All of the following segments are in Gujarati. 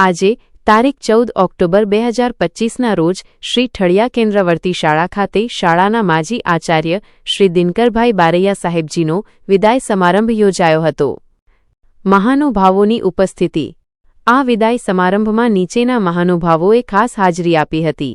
આજે, તારીખ ચૌદ ઓક્ટોબર બે હજાર પચીસના રોજ, શ્રી ઠળિયા કેન્દ્રવર્તી શાળા ખાતે શાળાના માજી આચાર્ય શ્રી દિનકરભાઈ બારૈયા સાહેબજીનો વિદાય સમારંભ યોજાયો હતો. મહાનુભાવોની ઉપસ્થિતિ. આ વિદાય સમારંભમાં નીચેના મહાનુભાવોએ ખાસ હાજરી આપી હતી.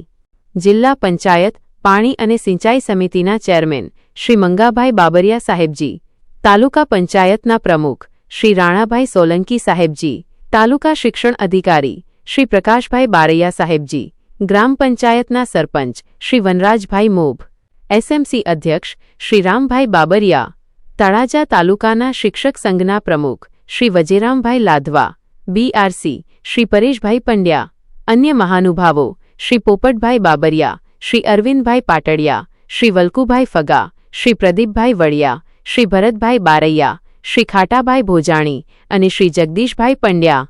જિલ્લા પંચાયત, પાણી અને સિંચાઈ સમિતિના ચેરમેન, શ્રી મંગાભાઈ બાબરિયા સાહેબજી. તાલુકા પંચાયતના પ્રમુખ, શ્રી રાણાભાઈ સોલંકી સાહેબજી. તાલુકા શિક્ષણ અધિકારી શ્રી પ્રકાશભાઈ બારૈયા સાહેબજી, ગ્રામ પંચાયતના સરપંચ શ્રી વનરાજભાઈ મોભ, એસએમસી અધ્યક્ષ શ્રી રામભાઈ બાબરિયા, તળાજા તાલુકાના શિક્ષક સંઘના પ્રમુખ શ્રી વજેરામભાઈ લાધવા, બીઆરસી શ્રી પરેશભાઈ પંડ્યા, અન્ય મહાનુભાવો શ્રી પોપટભાઈ બાબરિયા, શ્રી અરવિંદભાઈ પાટડિયા, શ્રી વલ્કુભાઈ ફગા, શ્રી પ્રદીપભાઈ વડિયા શ્રી ભરતભાઈ બારૈયા શ્રી ખાટાભાઈ ભોજાણી અને શ્રી જગદીશભાઈ પંડ્યા.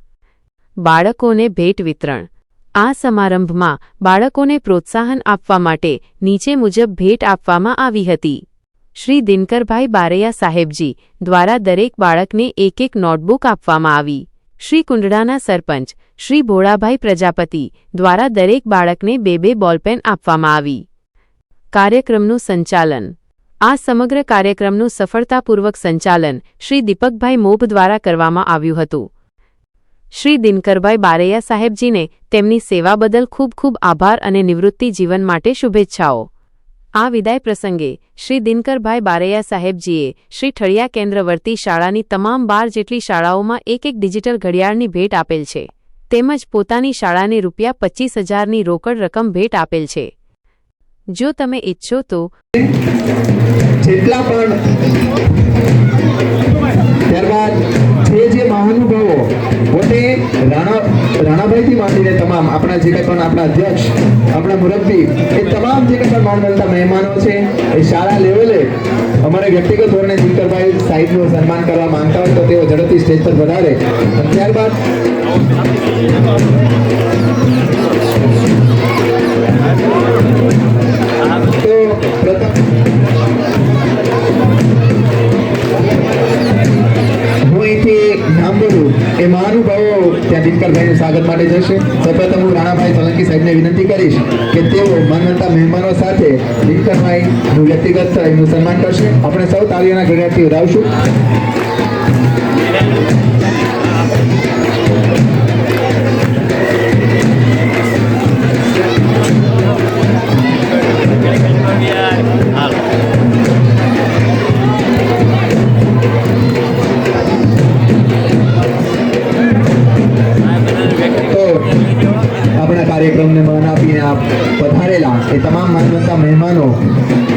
બાળકોને ભેટ વિતરણ. આ સમારંભમાં બાળકોને પ્રોત્સાહન આપવા માટે નીચે મુજબ ભેટ આપવામાં આવી હતી. શ્રી દિનકરભાઈ બારૈયા સાહેબજી દ્વારા દરેક બાળકને એક એક નોટબુક આપવામાં આવી. શ્રી કુંડડાના સરપંચ, શ્રી ભોળાભાઈ પ્રજાપતિ દ્વારા દરેક બાળકને બે બે બોલપેન આપવામાં આવી. કાર્યક્રમનું સંચાલન આ સમગ્ર કાર્યક્રમનું સફળતાપૂર્વક સંચાલન શ્રી દીપકભાઈ મોભ દ્વારા કરવામાં આવ્યું હતું. શ્રી દિનકરભાઈ બારૈયા સાહેબજીને તેમની સેવા બદલ ખૂબ ખૂબ આભાર અને નિવૃત્તિ જીવન માટે શુભેચ્છાઓ. આ વિદાય પ્રસંગે શ્રી દિનકરભાઈ બારૈયા સાહેબજીએ શ્રી ઠળિયા કેન્દ્રવર્તી શાળાની તમામ બાર જેટલી શાળાઓમાં એક એક ડિજિટલ ઘડિયાળની ભેટ આપેલ છે. તેમજ પોતાની શાળાને રૂપિયા પચીસ હજારની રોકડ રકમ ભેટ આપેલ છે. જો તમે ઈચ્છો તો. જેટલા પણ ત્યારબાદ જે જે મહાનુભાવો, પોતે રાણા, રાણાભાઈથી માંડીને તમામ આપણા જે કંઈ પણ આપણા અધ્યક્ષ, આપણા મુરબ્બી, એ તમામ જે કંઈ પણ માનવંતા મહેમાનો છે, એ શાળા લેવલે અમારે વ્યક્તિગત ધોરણે જીતરભાઈ સાહેબનું સન્માન કરવા માંગતા હોય તો તેઓ ઝડપથી સ્ટેજ પર વધારે. ત્યારબાદ એ મહાનુભાવો ત્યાં દિનકરભાઈનું સ્વાગત માટે જશે. સૌપ્રથમ હું રાણાભાઈ સોલંકી સાહેબને વિનંતી કરીશ કે તેઓ માનવતા મહેમાનો સાથે દિનકરભાઈનું વ્યક્તિગત એમનું સન્માન કરશે. આપણે સૌ તાલીઓના ગણ્યાથી વધાવશું પધારેલા એ તમામ માનવતા મહેમાનો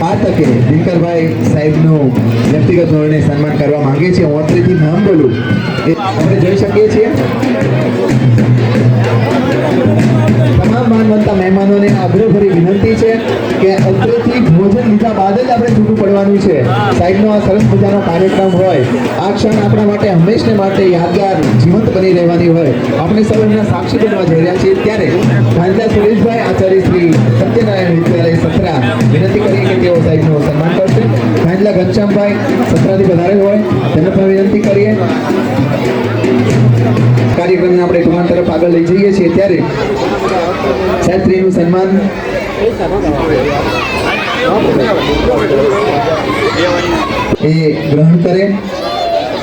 આ તકે દિનકરભાઈ સાહેબનું વ્યક્તિગત ધોરણે સન્માન કરવા માંગે છે હું અત્રેથી નામ બોલું. એ આપણે જોઈ શકીએ છીએ. જ આપણે છૂટું પડવાનું છે. સાહેબનો આ સરસ મજાનો કાર્યક્રમ હોય, આ ક્ષણ આપણા માટે હંમેશને માટે યાદગાર જીવંત બની રહેવાની હોય. આપણે સૌ એમના સાક્ષી બનવા જઈ રહ્યા છીએ ત્યારે ભાંજા સુરેશભાઈ આચાર્ય શ્રી સત્યનારાયણ વિદ્યાલય સત્રા વિનંતી કરીએ કે તેઓ સાહેબનું સન્માન કરશે. ભાંજલા ઘનશ્યામભાઈ સત્રાથી વધારે હોય, તેમને પણ વિનંતી કરીએ. કાર્યક્રમને આપણે કુમાર તરફ આગળ લઈ જઈએ છીએ ત્યારે સાહેબશ્રીનું સન્માન. એ ગ્રહણ કરે.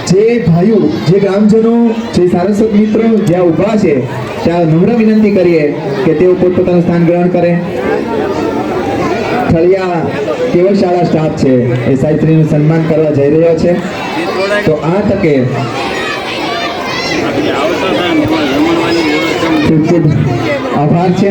જે ભાઈઓ, જે ગ્રામજનો, જે સારસ્વત મિત્રો જ્યાં ઊભા છે, ત્યાં નમ્ર વિનંતી કરીએ કે તેઓ પોતપોતાનું સ્થાન ગ્રહણ કરે. થળિયા કેવળ શાળા સ્ટાફ છે, એ સાહિત્રીનું સન્માન કરવા જઈ રહ્યો છે. તો આ તકે ખૂબ ખૂબ આભાર છે.